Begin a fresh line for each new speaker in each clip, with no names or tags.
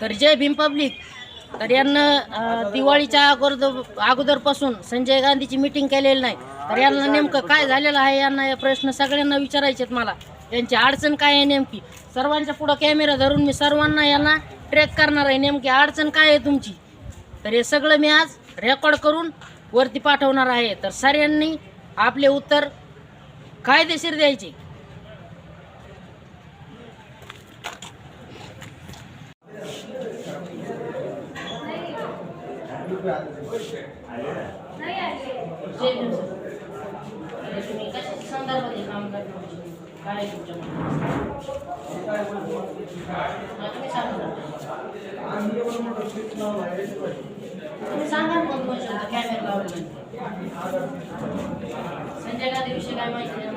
तर जय भीम पब्लिक. तर यांना दिवाळीच्या अगोदर अगोदरपासून संजय गांधीची मिटिंग केलेली नाही. तर यांना नेमकं काय झालेलं आहे? यांना हे प्रश्न सगळ्यांना विचारायचे आहेत मला. यांची अडचण काय आहे नेमकी? सर्वांच्या पुढं कॅमेरा धरून मी सर्वांना यांना ट्रॅक करणार आहे. नेमकी अडचण काय आहे तुमची? तर हे सगळं मी आज रेकॉर्ड करून वरती पाठवणार आहे. तर सर्वांनी आपले उत्तर कायदेशीर द्यायचे जय भीम सर. तर तुम्ही कशाच्या संदर्भात काम करणार काय तुम्ही सांगा. तुम्ही सांगा कॅमेरा लावला विषयी काय माहिती आहे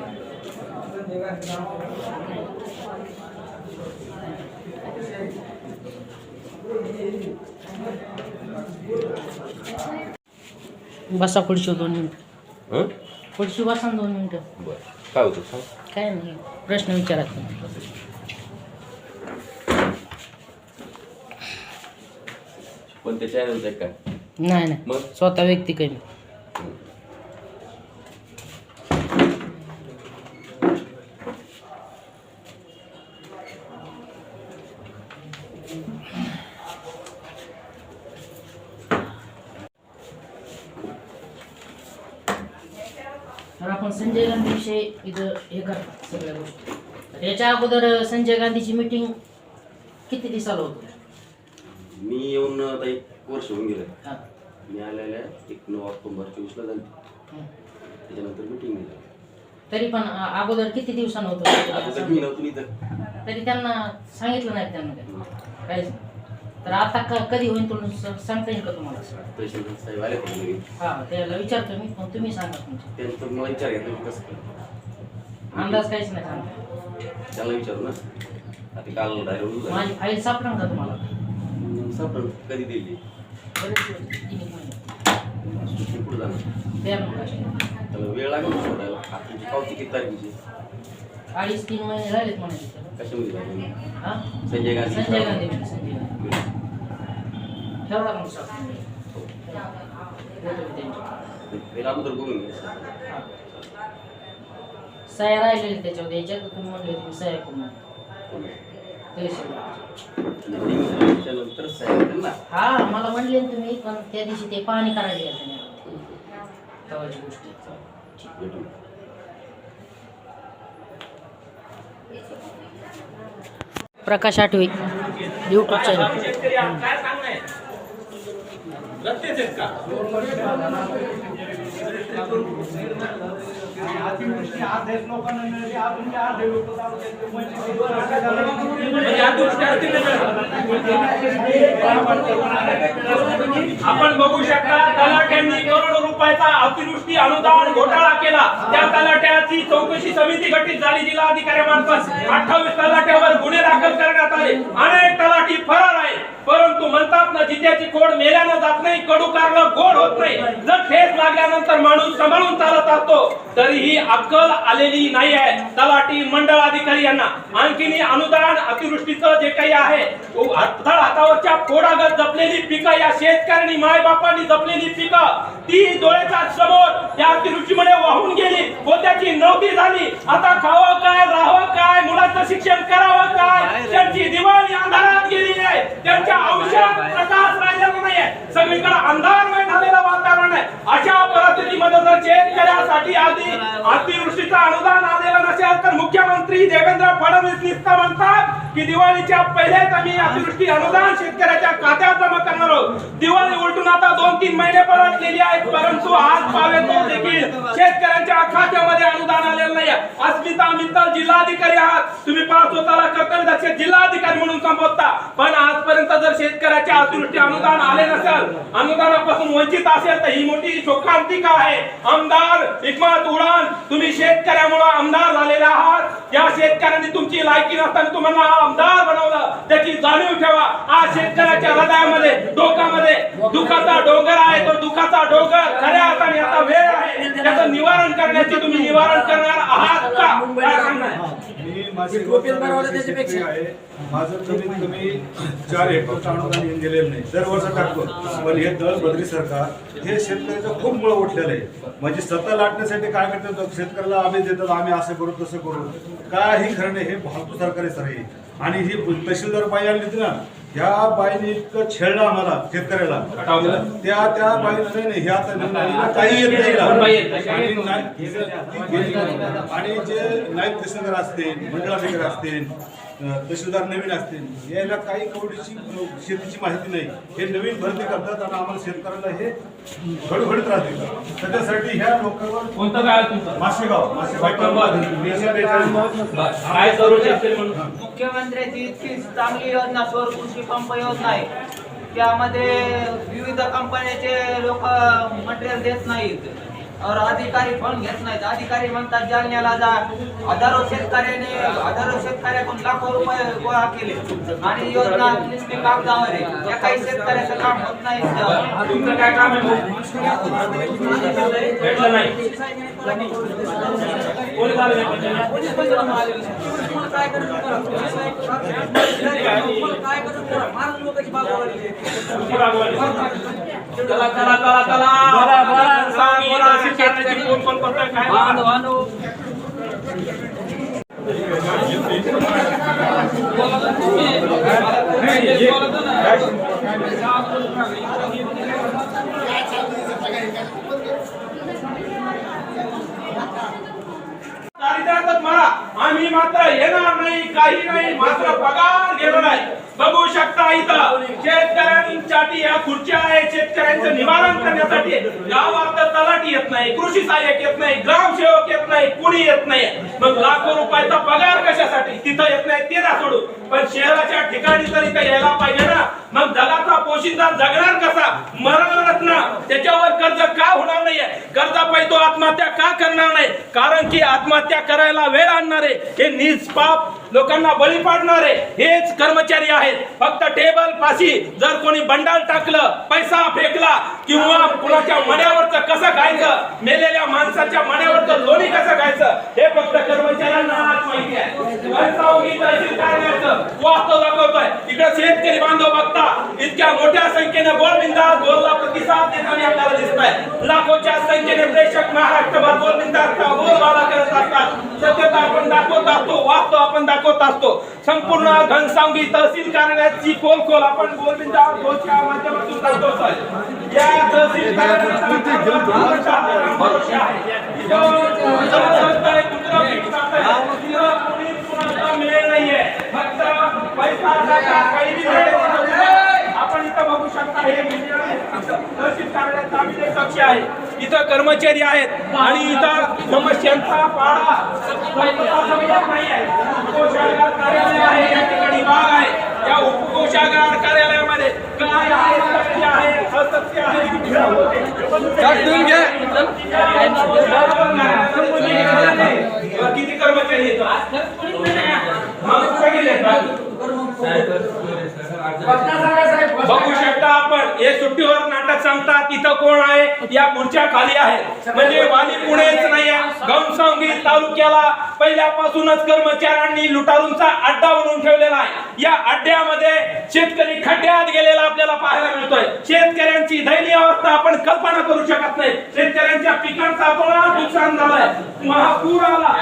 बसा खुर्शी दोन मिनिटं.
हं?
बसा ना दोन मिनिटं.
बरं. काय होतं सांग.
काय नाही. प्रश्न विचारा तुम्ही.
पण ते चॅनलचं काय
नाही नाही.
मग?
स्वतः व्यक्ती कमी तर आपण विषयी इथं हे करतात सगळ्या गोष्टी. तर याच्या अगोदर संजय गांधीची मिटिंग किती दिवसाला होती?
मी येऊन आता एक वर्ष होऊन गेलं
हा.
मी आलेल्या एक नऊ ऑक्टोबर चोवीसला झाली.
हं.
त्याच्यानंतर मिटिंग झाली.
तरी पण अ- अगोदर किती दिवसानं
आता तर मी
होतं
नव्हतो इथं.
तरी त्यांना सांगितलं नाही त्यांना? काहीच नाही. तर आता क- कधी होईल स- सांगता येईल का तुम्हाला?
तहसीलदार साहेब आले होते घरी.
हा त्याला विचारतो मी पण तुम्ही सांगा तुमचे.
त्यांचं मला विचार घेतलं कसं काय.
अंदाज काहीच नाही सांगा
त्याला विचारू ना. आता काल डायरेक्ट
माझी फाईल सापडणार का तुम्हाला?
सापडून कधी दिली?
बरेच दिवस, तीन एक महिने.
सुट्टी पुढे जाणार.
द्या मग.
त्याला वेळ लागेल ना शोधायला आता तुमची पावती किती तारखेची?
अडीच तीन महिने झालेत म्हणायचे.
कशामध्ये झाली?
हा?
संजय गांधी
संजय गांधी संजय गांधी. ठेवला मग सर सह्या राहिलेली त्याच्यावर द्यायच्या तर तुम्ही म्हणले तुम्ही सह्या करून हा मला म्हणले ना तुम्ही पण त्या दिवशी ते पाहणी तेव्हाची गोष्ट.
भेटू
प्रकाश आठवे यूट्यूब चॅनल
अतिवृष्टी अर्धेच लोकांना मिळाली अर्धे लोक
आपण बघू शकता तलाट्यांनी करून रुपयाचा अतिवृष्टी अनुदान घोटाळा केला. त्या तलाट्याची चौकशी समिती गठीत झाली. जिल्हा जिल्हाधिकाऱ्यामार्फत अठ्ठावीस तलाट्यावर गुन्हे दाखल करण्यात आले. अनेक तलाठी फरार आहे परंतु म्हणतात ना जित्याची कोड मेल्यानं जात नाही कडू कारण गोड होत नाही. जर ठेस लागल्यानंतर माणूस सांभाळून चालत असतो तरीही अक्कल आलेली नाही आहे. तलाठी मंडळ अधिकारी यांना आणखीन अनुदान अतिवृष्टीचं जे काही आहे तळ हातावरच्या फोडागत जपलेली पिकं या शेतकऱ्यांनी मायबापांनी जपलेली पिकं ती दोन डोळ्याच्या समोर या अतिवृष्टीमध्ये वाहून गेली. पोत्याची नव्हती झाली. आता खावं काय राहावं काय मुलाचं शिक्षण करावं काय? त्यांची दिवाळी अंधारात गेली आहे. त्यांच्या आयुष्यात प्रकाश राहिलेला नाहीये सगळीकडे अंधारमय झालेलं वातावरण आहे. अशा परिस्थितीमध्ये जर शेतकऱ्यासाठी आधी अतिवृष्टीचं अनुदान आलेलं नसेल तर मुख्यमंत्री देवेंद्र फडणवीस नुसतं म्हणतात की दिवाळीच्या पहिल्याच आम्ही अतिवृष्टी अनुदान शेतकऱ्याच्या खात्यात जमा करणार आहोत. दिवाळी उलटून आता दोन तीन महिने परतलेली आहेत परंतु पावेतो देखील. शेतकऱ्यांच्या खात्यामध्ये अनुदान आलेलं नाही अस्मिता मित्तल जिल्हाधिकारी आहात. तुम्ही पाच स्वतःला कर्तव्य दक्ष जिल्हाधिकारी म्हणून संबोधता. पण आजपर्यंत जर शेतकऱ्याच्या अतिवृष्टी अनुदान आले नसेल अनुदानापासून वंचित असेल तर ही मोठी शोकांतिका आहे. आमदार हिकमत उडान. तुम्ही शेतकऱ्यामुळे या शेतकऱ्यांनी तुमची लायकी नसताना तुम्हाला आमदार बनवलं. त्याची जाणीव ठेवा. आज शेतकऱ्याच्या हृदयामध्ये डोकामध्ये दुखाचा डोंगर आहे. तो दुखाचा डोंगर खऱ्या अर्थाने आता वेळ आहे. त्याचं निवारण करण्याची तुम्ही निवारण करणार आहात का? काय सांगणार?
मी माझे शेतकरी आहे. माझं कमीत कमी चार हेक्टरचं अनुदान येऊन गेलेलं नाही. दरवर्षी टाकतो पण हे दळ बदरी सरकार हे शेतकऱ्याचं खूप मुळ उठलेलं आहे. म्हणजे सत्ता लाटण्यासाठी काय करतात? शेतकऱ्याला आम्ही देतात आम्ही असं करू तसं करू. काही खरं नाही हे फालतू सरकार सर हे आणि ही तहसीलदार बाई आली होती ना ह्या बाईने इतकं छेडलं आम्हाला शेतकऱ्याला. त्या त्या बाईने नाही हे आता काही येत नाही. आणि जे नाईक तहसीलदार असतील मंडळाधिकारी असतील तहसीलदार नवीन असतील. याला काही कवडीची शेतीची माहिती नाही. हे नवीन भरती करतात आणि आम्हाला शेतकऱ्याला हे घडघडीत राहते त्याच्यासाठी ह्या लोकांवर
कोणतं काय तुमचं. काय करू म्हणून?
मुख्यमंत्र्याची इतकी चांगली योजना सौर कृषी पंप योजना आहे. त्यामध्ये विविध कंपन्याचे लोक मटेरियल देत नाहीत. और अधिकारी पण घेत नाहीत. अधिकारी म्हणतात जालन्याला जा. हजारो शेतकऱ्याने हजारो शेतकऱ्याकडून लाखो रुपये गोळा केले. आणि योजना कागदावर आहे या काही शेतकऱ्याचं काम होत नाही
तुमचं काय काम आहे? भाऊ? भेटलं नाही? कोणी कोण कोण करतोय, काय मारा आम्ही मात्र येणार नाही काही नाही मात्र पगार घेणार नाही. बघू शकता इथं शेतकऱ्यांसाठी या खुर्च्या आहेत. शेतकऱ्यांचं निवारण करण्यासाठी गावात तलाठी येत नाही कृषी सहाय्यक येत नाही ग्रामसेवक येत नाही कुणी येत नाही. मग लाखो रुपयाचा पगार कशासाठी? तिथं येत नाही ते ना सोडू पण शहराच्या ठिकाणी तरी इथं यायला पाहिजे ना. मग जगाचा पोशिंदा जगणार कसा? मरणारच ना. त्याच्यावर कर्ज का होणार नाहीये? कर्जापायी तो आत्महत्या का करणार नाही? कारण की आत्महत्या करायला वेळ आणणारे हे निष्पाप लोकांना बळी पाडणारे हेच कर्मचारी आहेत. फक्त टेबल पाशी जर कोणी बंडाल टाकलं पैसा फेकला किंवा कुणाच्या मण्यावरचं कसं खायचं मेलेल्या माणसाच्या मण्यावरचं लोणी कसं खायचं हे फक्त कर्मचाऱ्यांना आज माहिती आहे घनसावंगी वास्तव दाखवतोय. इकडे शेतकरी बांधव बघता इतक्या मोठ्या संख्येने गोळबिंदास गोलला प्रतिसाद देताना आपल्याला दिसत आहे लाखोच्या संख्येने प्रेक्षक महाराष्ट्रभर गोलबिंदासचा बोलबाला करत असतात. सत्यता आपण दाखवत असतो वास्तव आपण दाखवत असतो. संपूर्ण घनसावंगी तहसील कार्यालयाची खोल खोल आपण गोलबिंदास गोलच्या माध्यमातून दाखवतोय. या तहसील कार्यालयाचा आहे. इथं जलसंस्थाने कुत्रा पीठ टाकताय. इथं कोणीच कुणाचा मेळ नाहीये फक्त पैसा टाका, काही बी भेटेल. आपण इथं बघू शकता हे आहे. तहसील कार्यालयाचा अभिलेख कक्ष आहे. इथं कर्मचारी आहेत आणि इथं समस्यांचा पाडा. संपत नाही आहे. उपकोषागार कार्यालय आहे. या ठिकाणी बाग आहे. या उपकोषागार कार्यालयामध्ये काय आहे? सत्य आहे असत्य आहे? किती कर्मचारी येतात. बघू शकता आपण. हे सुट्टीवर नाटक सांगतात तिथं कोण आहे? या खुर्च्या खाली आहेत म्हणजे वाली पुणेच नाही गमसावंगी तालुक्याला पहिल्यापासूनच कर्मचाऱ्यांनी लुटारूंचा अड्डा बनवून ठेवलेला आहे. या अड्ड्यामध्ये शेतकरी खड्ड्यात गेलेला आपल्याला पाहायला मिळतोय. शेतकऱ्यांची दयनीय अवस्था आपण कल्पना करू शकत नाही. शेतकऱ्यांच्या पिकांचा आपला नुकसान झालंय. महापूर आला.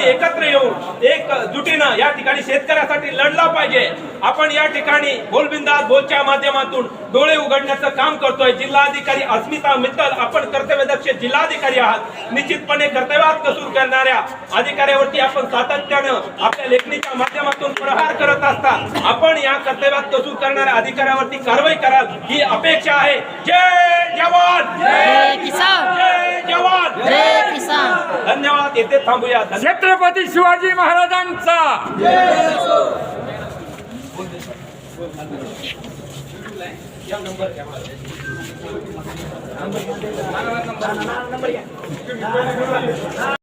सर्वांनी एकत्र येऊन एक जुटीनं या ठिकाणी शेतकऱ्यासाठी लढला पाहिजे. आपण या ठिकाणी बोलबिंदास बोलच्या माध्यमातून डोळे उघडण्याचं काम करतोय. जिल्हाधिकारी अस्मिता मित्तल आपण कर्तव्यदक्ष जिल्हाधिकारी आहात. निश्चितपणे कर्तव्यात कसूर करणाऱ्या अधिकाऱ्यावरती आपण सातत्यानं आपल्या लेखणीच्या माध्यमातून प्रहार करत असतात आपण या कर्तव्यात कसूर करणाऱ्या अधिकाऱ्यावरती कारवाई कराल ही अपेक्षा आहे. जय जवान
जय किसान
जय जवान
जय किसान
धन्यवाद येथे थांबूया
छत्रपती शिवाजी महाराजांचा.